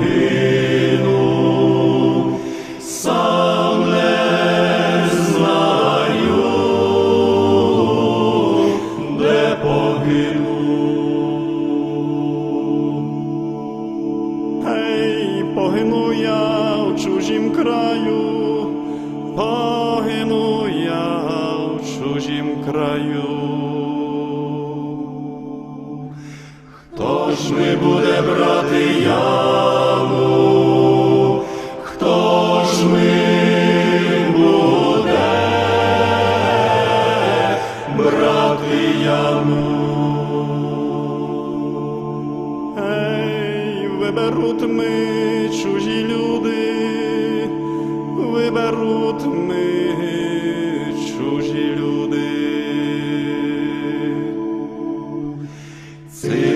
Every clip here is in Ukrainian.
де сам не знаю, де погину. Ей, погину я в чужім краю, погину я в чужім краю. Ж ми буде брати яму?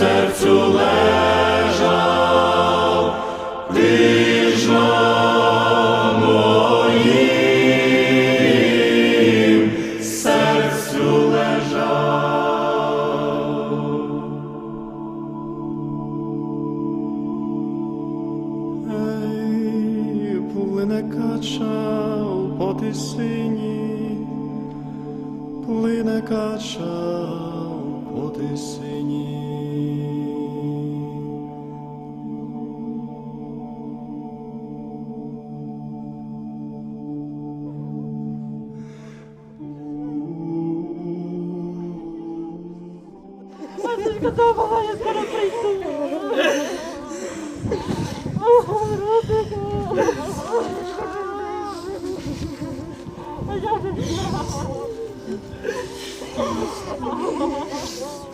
моїм серцю ハハハハ!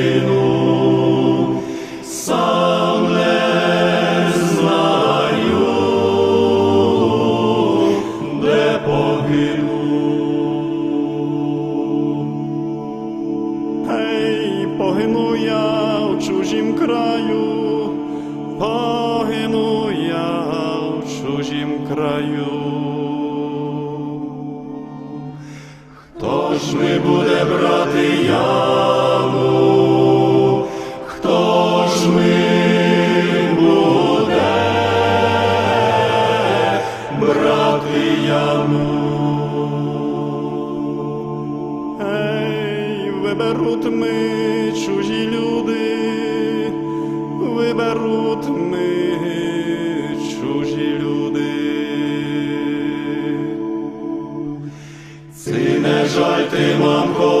брати яву? Ей, виберуть ми чужі люди, виберуть ми чужі люди. Ці не жаль ти, мамко,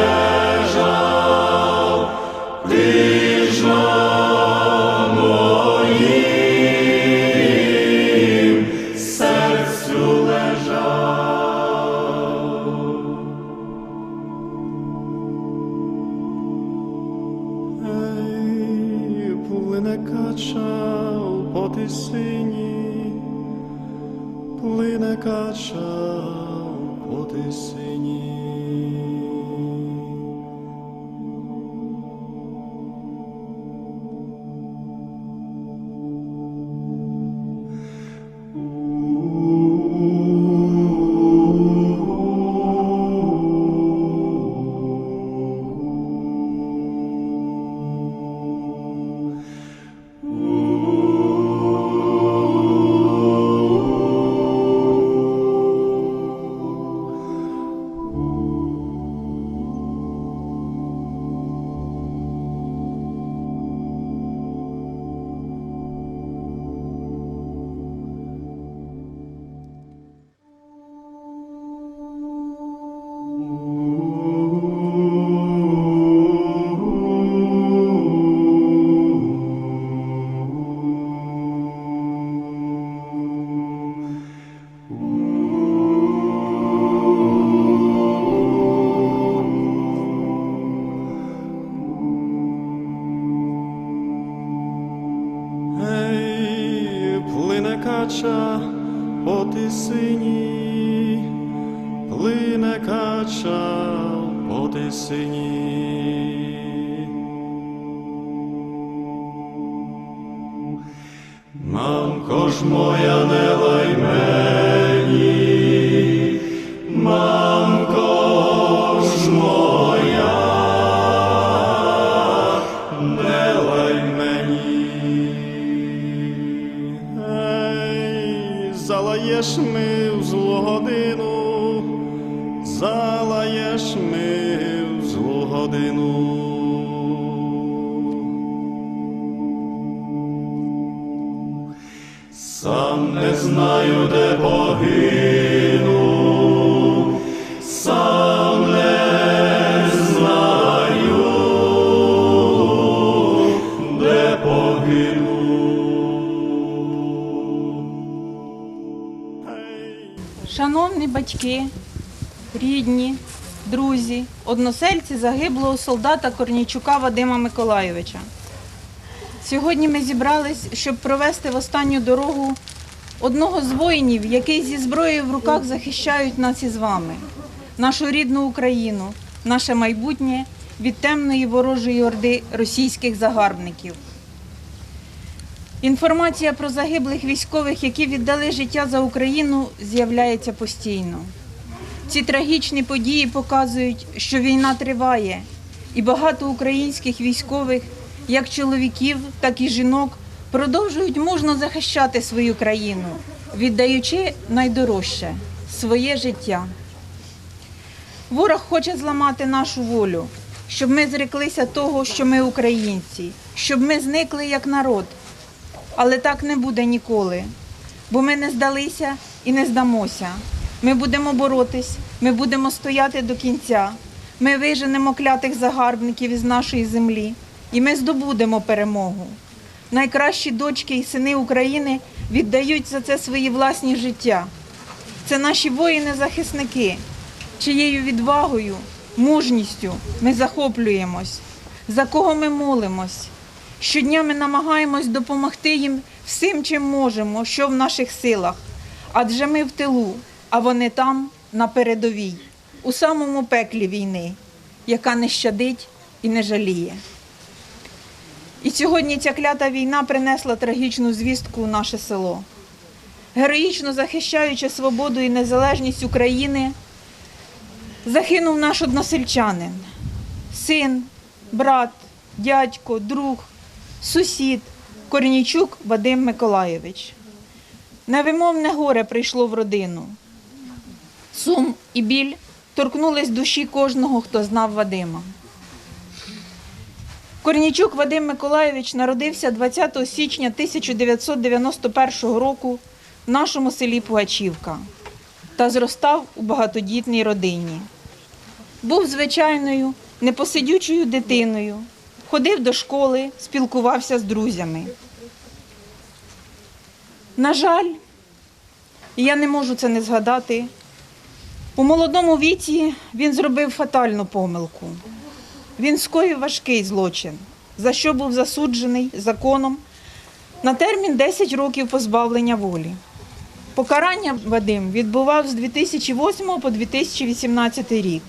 залаєш ми батьки, рідні, друзі, односельці загиблого солдата Корнійчука Вадима Миколайовича. Сьогодні ми зібрались, щоб провести в останню дорогу одного з воїнів, який зі зброєю в руках захищають нас із вами, нашу рідну Україну, наше майбутнє від темної ворожої орди російських загарбників. Інформація про загиблих військових, які віддали життя за Україну, з'являється постійно. Ці трагічні події показують, що війна триває, і багато українських військових, як чоловіків, так і жінок, продовжують мужно захищати свою країну, віддаючи найдорожче своє життя. Ворог хоче зламати нашу волю, щоб ми зреклися того, що ми українці, щоб ми зникли як народ. Але так не буде ніколи, бо ми не здалися і не здамося. Ми будемо боротись, ми будемо стояти до кінця. Ми виженемо клятих загарбників із нашої землі, і ми здобудемо перемогу. Найкращі дочки і сини України віддають за це свої власні життя. Це наші воїни-захисники, чиєю відвагою, мужністю ми захоплюємось, за кого ми молимось. Щодня ми намагаємось допомогти їм всім, чим можемо, що в наших силах. Адже ми в тилу, а вони там, на передовій, у самому пеклі війни, яка не щадить і не жаліє. І сьогодні ця клята війна принесла трагічну звістку у наше село. Героїчно захищаючи свободу і незалежність України, загинув наш односельчанин, син, брат, дядько, друг, сусід Корнійчук Вадим Миколаєвич. Невимовне горе прийшло в родину. Сум і біль торкнулись душі кожного, хто знав Вадима. Корнічук Вадим Миколаєвич народився 20 січня 1991 року в нашому селі Пугачівка та зростав у багатодітній родині. Був звичайною, непосидючою дитиною, ходив до школи, спілкувався з друзями. На жаль, я не можу це не згадати. У молодому віці він зробив фатальну помилку. Він скоїв важкий злочин, за що був засуджений законом на термін 10 років позбавлення волі. Покарання Вадим відбував з 2008 по 2018 рік.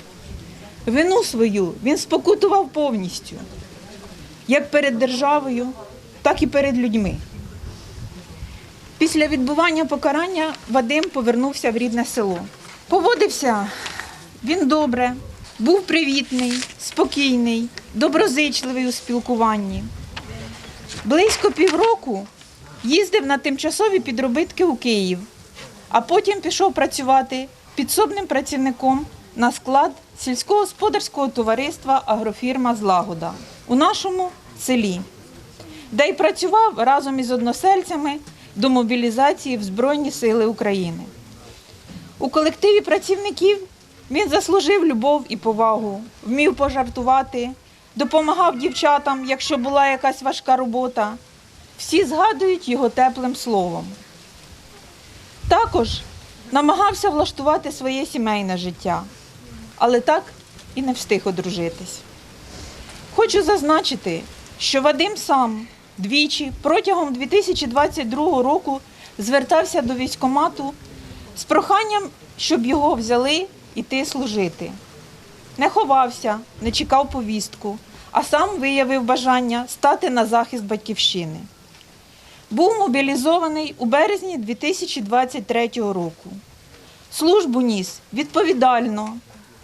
Вину свою він спокутував повністю, як перед державою, так і перед людьми. Після відбування покарання Вадим повернувся в рідне село. Поводився він добре, був привітний, спокійний, доброзичливий у спілкуванні. Близько півроку їздив на тимчасові підробитки у Київ, а потім пішов працювати підсобним працівником на склад сільськогосподарського товариства Агрофірма Злагода у нашому селі, де й працював разом із односельцями до мобілізації в Збройні Сили України. У колективі працівників він заслужив любов і повагу, вмів пожартувати, допомагав дівчатам, якщо була якась важка робота. Всі згадують його теплим словом. Також намагався влаштувати своє сімейне життя, але так і не встиг одружитись. Хочу зазначити, що Вадим сам двічі протягом 2022 року звертався до військкомату з проханням, щоб його взяли іти служити. Не ховався, не чекав повістку, а сам виявив бажання стати на захист батьківщини. Був мобілізований у березні 2023 року. Службу ніс відповідально,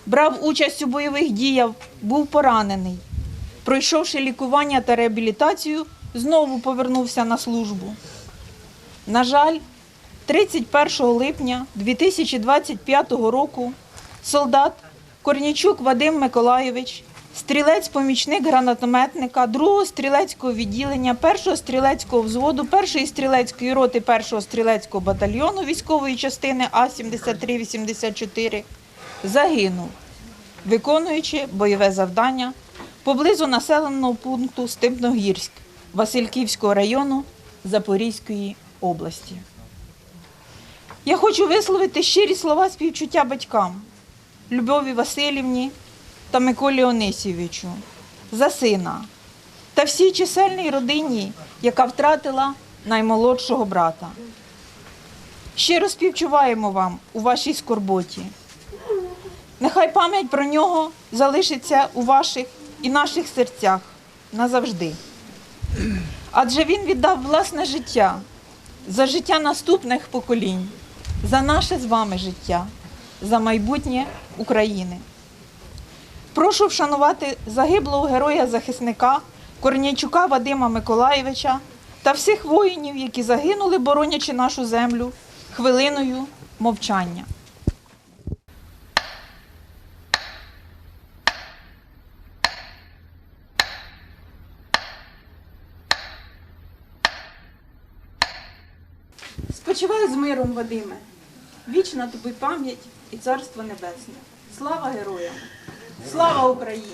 брав участь у бойових діях, був поранений. Пройшовши лікування та реабілітацію, знову повернувся на службу. На жаль, 31 липня 2025 року солдат Корнічук Вадим Миколайович, стрілець-помічник гранатометника 2-го стрілецького відділення 1-го стрілецького взводу 1-ї стрілецької роти 1-го стрілецького батальйону військової частини А-7384, загинув, виконуючи бойове завдання поблизу населеного пункту Степногірськ Васильківського району Запорізької області. Я хочу висловити щирі слова співчуття батькам Любові Васильівні та Миколі Онисійовичу за сина та всій чисельній родині, яка втратила наймолодшого брата. Щиро співчуваємо вам у вашій скорботі. Нехай пам'ять про нього залишиться у ваших і наших серцях назавжди. Адже він віддав власне життя за життя наступних поколінь, за наше з вами життя, за майбутнє України. Прошу вшанувати загиблого героя-захисника Корнійчука Вадима Миколаєвича та всіх воїнів, які загинули, боронячи нашу землю, хвилиною мовчання. Спочивай з миром, Вадиме. Вічна тобі пам'ять і царство небесне. Слава героям! Слава Україні!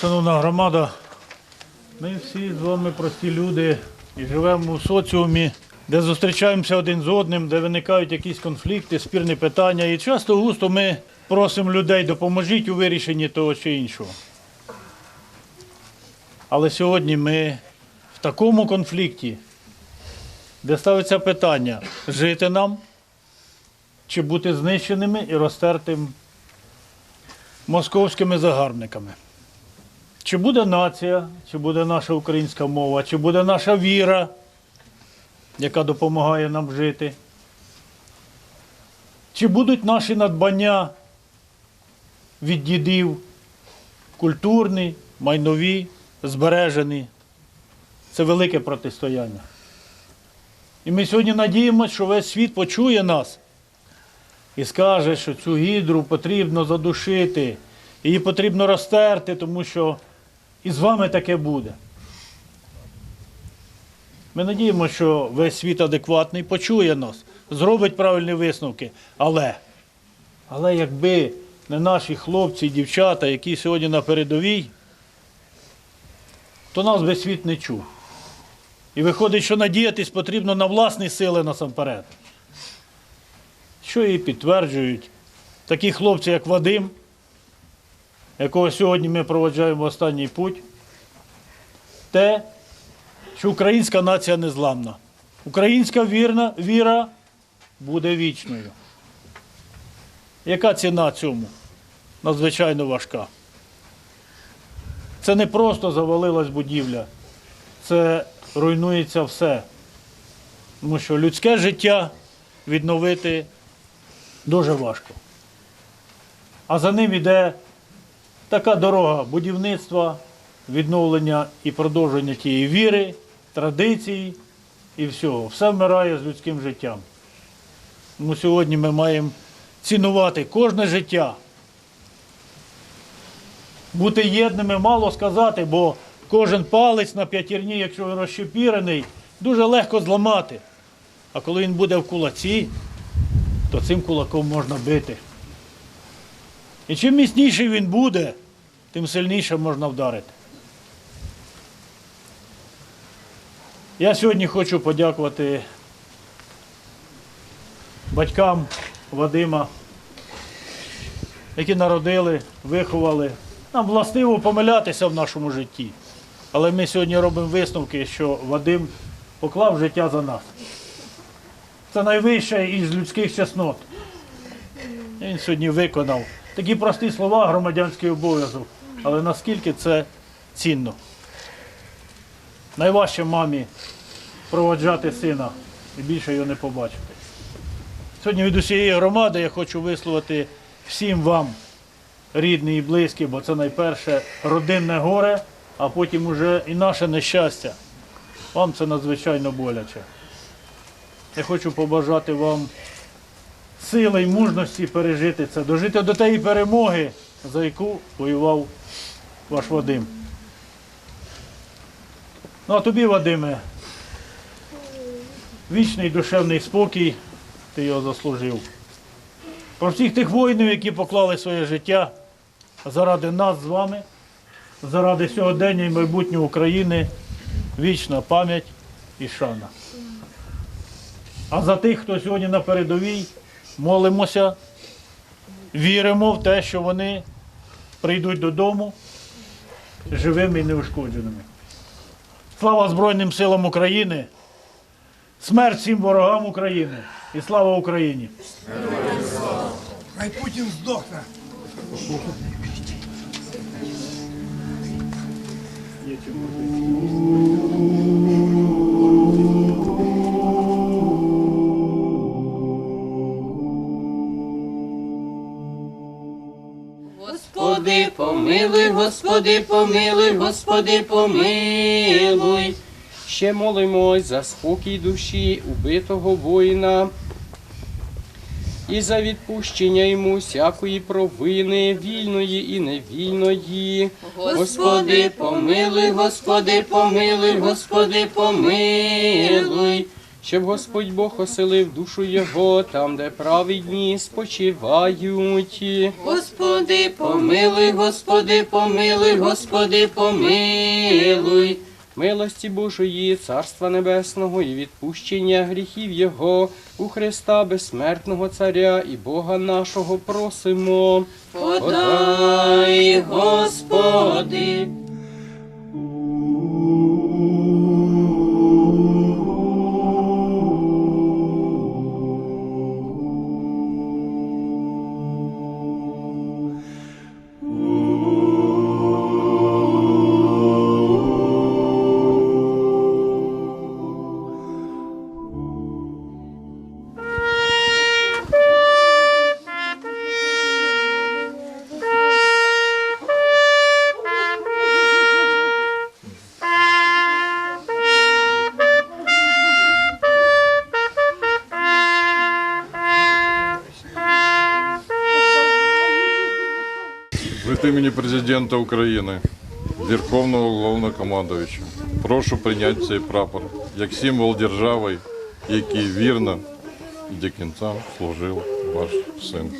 Шановна громада, ми всі з вами прості люди і живемо у соціумі, де зустрічаємося один з одним, де виникають якісь конфлікти, спірні питання. І часто густо ми просимо людей, допоможіть у вирішенні того чи іншого. Але сьогодні ми такому конфлікті, де ставиться питання, жити нам чи бути знищеними і розтертим московськими загарбниками. Чи буде нація, чи буде наша українська мова, чи буде наша віра, яка допомагає нам жити? Чи будуть наші надбання від дідів культурні, майнові, збережені? Це велике протистояння. І ми сьогодні надіємося, що весь світ почує нас і скаже, що цю гідру потрібно задушити, її потрібно розтерти, тому що і з вами таке буде. Ми надіємося, що весь світ адекватний почує нас, зробить правильні висновки. Але, але якби не наші хлопці і дівчата, які сьогодні на передовій, то нас би світ не чув. І виходить, що надіятись потрібно на власні сили насамперед. Що і підтверджують такі хлопці, як Вадим, якого сьогодні ми проводжаємо останній путь, те, що українська нація незламна. Українська вірна, віра буде вічною. Яка ціна цьому? Надзвичайно важка. Це не просто завалилась будівля, це руйнується все. Тому що людське життя відновити дуже важко. А за ним іде така дорога будівництва, відновлення і продовження тієї віри, традицій і всього. Все вмирає з людським життям. Тому сьогодні ми маємо цінувати кожне життя. Бути єдними мало сказати, бо кожен палець на п'ятірні, якщо він розщепірений, дуже легко зламати. А коли він буде в кулаці, то цим кулаком можна бити. І чим міцніший він буде, тим сильніше можна вдарити. Я сьогодні хочу подякувати батькам Вадима, які народили, виховали. Нам властиво помилятися в нашому житті. Але ми сьогодні робимо висновки, що Вадим поклав життя за нас. Це найвище із людських чеснот. Він сьогодні виконав такі прості слова, громадянський обов'язок. Але наскільки це цінно. Найважче мамі проводжати сина і більше його не побачити. Сьогодні від усієї громади я хочу висловити всім вам, рідні і близькі, бо це найперше родинне горе, а потім уже і наше нещастя. Вам це надзвичайно боляче. Я хочу побажати вам сили і мужності пережити це, дожити до тієї перемоги, за яку воював ваш Вадим. Ну а тобі, Вадиме, вічний душевний спокій, ти його заслужив. Про всіх тих воїнів, які поклали своє життя заради нас з вами, заради сьогодення і майбутнього України, вічна пам'ять і шана. А за тих, хто сьогодні на передовій, молимося, віримо в те, що вони прийдуть додому живими і неушкодженими. Слава Збройним силам України! Смерть всім ворогам України! І слава Україні! Хай Путін здохне. Господи, помилуй, Господи, помилуй, Господи, помилуй. Ще молимось за спокій душі убитого воїна і за відпущення йому всякої провини, вільної і невільної. Господи, помилуй, Господи, помилуй, Господи, помилуй. щоб Господь Бог оселив душу його там, де праведні спочивають. Господи, помилуй, Господи, помилуй, Господи, помилуй. Милості Божої, Царства Небесного і відпущення гріхів Його у Христа безсмертного Царя і Бога нашого просимо. Подай, Господи. Імені президента України, Верховного Головнокомандуюча, прошу прийняти цей прапор як символ держави, який вірно і до кінця служив ваш син.